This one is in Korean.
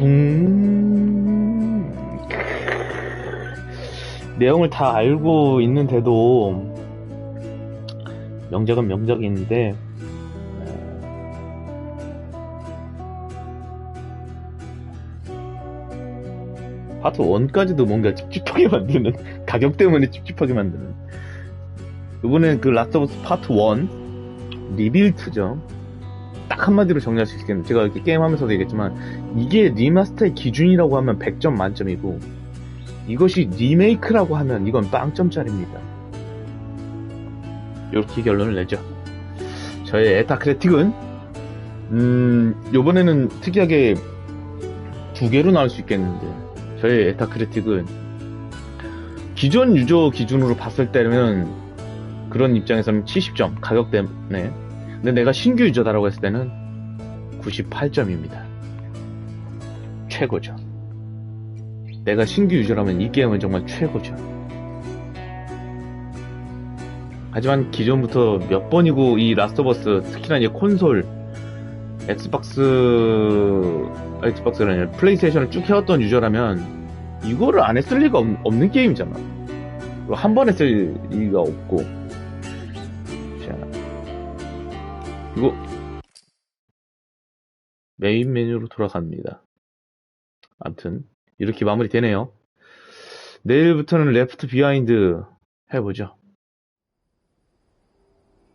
음... 내용을 다 알고 있는데도 명작은 명작인데 파트 1까지도 뭔가 찝찝하게 만드는 가격 때문에 찝찝하게 만드는. 이번엔 그 라스트 오브 스 파트 1 리빌트죠 딱 한마디로 정리할 수 있겠는데 제가 이렇게 게임하면서도 얘기했지만 이게 리마스터의 기준이라고 하면 100점 만점이고 이것이 리메이크라고 하면 이건 빵점짜리입니다. 이렇게 결론을 내죠. 저의 에타크래틱은 음 요번에는 특이하게 두 개로 나올 수 있겠는데 저의 에타크래틱은 기존 유저 기준으로 봤을 때는 그런 입장에서는 70점 가격 때문에 근데 내가 신규 유저다라고 했을 때는 98점입니다 최고죠 내가 신규 유저라면 이 게임은 정말 최고죠 하지만 기존부터 몇 번이고 이 라스트 오브 어스 특히나 이제 콘솔 엑스박스 아, 엑스박스가 아니라 플레이스테이션을 쭉 해왔던 유저라면 이거를 안 했을 리가 없, 는 게임이잖아. 한 번 했을 리가 없고. 이거 메인 메뉴로 돌아갑니다. 암튼 이렇게 마무리되네요. 내일부터는 레프트 비하인드 해보죠.